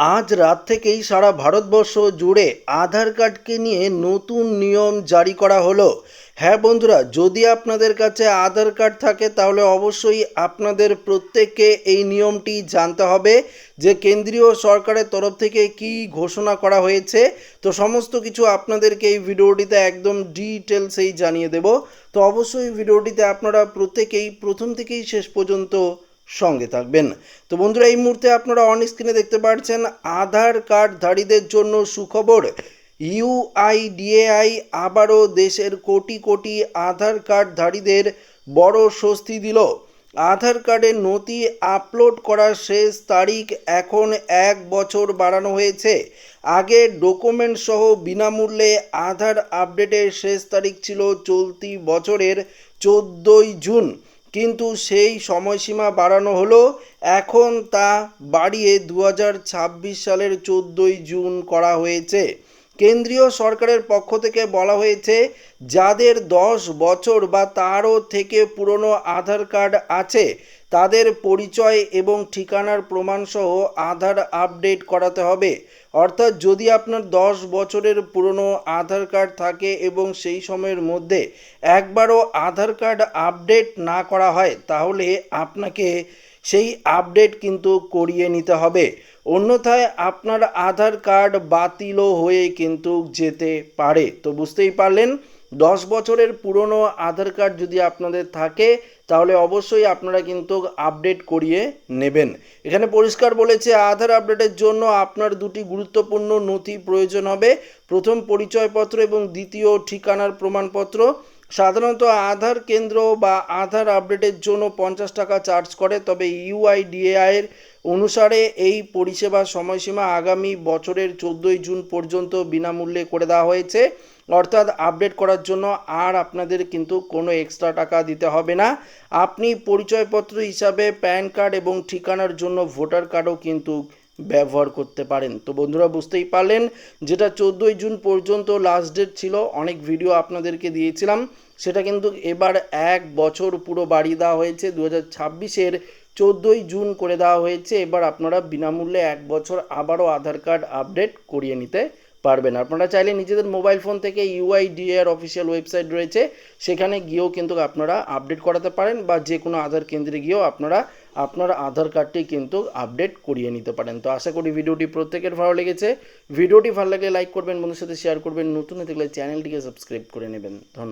আজ রাত থেকেই সারা ভারতবর্ষ জুড়ে আধার কার্ডকে নিয়ে নতুন নিয়ম জারি করা হলো। হ্যাঁ বন্ধুরা, যদি আপনাদের কাছে আধার কার্ড থাকে, তাহলে অবশ্যই আপনাদের প্রত্যেককে এই নিয়মটি জানতে হবে যে কেন্দ্রীয় সরকারের তরফ থেকে কি ঘোষণা করা হয়েছে। তো সমস্ত কিছু আপনাদেরকে এই ভিডিওটিতে একদম ডিটেলসেই জানিয়ে দেব। তো অবশ্যই ভিডিওটিতে আপনারা প্রত্যেকেই প্রথম থেকেই শেষ পর্যন্ত সঙ্গে থাকবেন। তো বন্ধুরা, এই মুহূর্তে আপনারা অন স্ক্রিনে দেখতে পাচ্ছেন আধার কার্ডধারীদের জন্য সুখবর। ইউআইডিএআই আবারও দেশের কোটি কোটি আধার কার্ডধারীদের বড় স্বস্তি দিল। আধার কার্ডের নথি আপলোড করার শেষ তারিখ এখন এক বছর বাড়ানো হয়েছে। আগে ডকুমেন্ট সহ বিনামূল্যে আধার আপডেটের শেষ তারিখ ছিল চলতি বছরের চোদ্দোই জুন। কিন্তু সেই সময়সীমা বাড়ানো হলো। এখন তা বাড়িয়ে দু হাজার ছাব্বিশ সালের চোদ্দোই জুন করা হয়েছে। কেন্দ্রীয় সরকারের পক্ষ থেকে বলা হয়েছে, যাদের দশ বছর বা তারও থেকে পুরনো আধার কার্ড আছে, তাদের পরিচয় এবং ঠিকানার প্রমাণসহ আধার আপডেট করাতে হবে। অর্থাৎ যদি আপনার দশ বছরের পুরনো আধার কার্ড থাকে এবং সেই সময়ের মধ্যে একবারও আধার কার্ড আপডেট না করা হয়, তাহলে আপনাকে সেই আপডেট কিন্তু করিয়ে নিতে হবে। অন্যথায় আপনার আধার কার্ড বাতিলও হয়ে কিন্তু যেতে পারে। তো বুঝতেই পারলেন, দশ বছরের পুরনো আধার কার্ড যদি আপনাদের থাকে, তাহলে অবশ্যই আপনারা কিন্তু আপডেট করিয়ে নেবেন। এখানে পরিষ্কার বলেছে, আধার আপডেটের জন্য আপনার দুটি গুরুত্বপূর্ণ নথি প্রয়োজন হবে। প্রথম পরিচয়পত্র এবং দ্বিতীয় ঠিকানার প্রমাণপত্র। সাধারণত আধার কেন্দ্র বা আধার আপডেটের জন্য পঞ্চাশ টাকা চার্জ করে, তবে ইউআইডিএআই এর অনুসারে এই পরিষেবার সময়সীমা আগামী বছরের চোদ্দোই জুন পর্যন্ত বিনামূল্যে করে দেওয়া হয়েছে। অর্থাৎ আপডেট করার জন্য আর আপনাদের কিন্তু কোনো এক্সট্রা টাকা দিতে হবে না। আপনি পরিচয়পত্র হিসাবে প্যান কার্ড এবং ঠিকানার জন্য ভোটার কার্ডও কিন্তু ব্যবহার করতে পারেন। তো বন্ধুরা, বুঝতেই পারলেন, যেটা চোদ্দোই জুন পর্যন্ত লাস্ট ডেট ছিল, অনেক ভিডিও আপনাদেরকে দিয়েছিলাম। সেটা কিন্তু এবার এক বছর পুরো বাড়িয়ে দেওয়া হয়েছে। দু হাজার ছাব্বিশের চোদ্দোই জুন করে দেওয়া হয়েছে। এবার আপনারা বিনামূল্যে এক বছর আবারও আধার কার্ড আপডেট করিয়ে নিতে পারবেন। আপনারা চাইলে নিজেদের মোবাইল ফোন থেকে ইউআইডিএর অফিসিয়াল ওয়েবসাইট রয়েছে, সেখানে গিয়েও কিন্তু আপনারা আপডেট করাতে পারেন বা যে কোনো আধার কেন্দ্রে গিয়েও আপনারা আপনার আধার কার্ডটি কিন্তু আপডেট করিয়ে নিতে পারেন। তো আশা করি ভিডিওটি প্রত্যেকের ভালো লেগেছে। ভিডিওটি ভালো লাগলে লাইক করবেন বন্ধুর সাথে শেয়ার করবেন। নতুন হতে গেলে চ্যানেলটিকে সাবস্ক্রাইব করে নেবেন। ধন্যবাদ।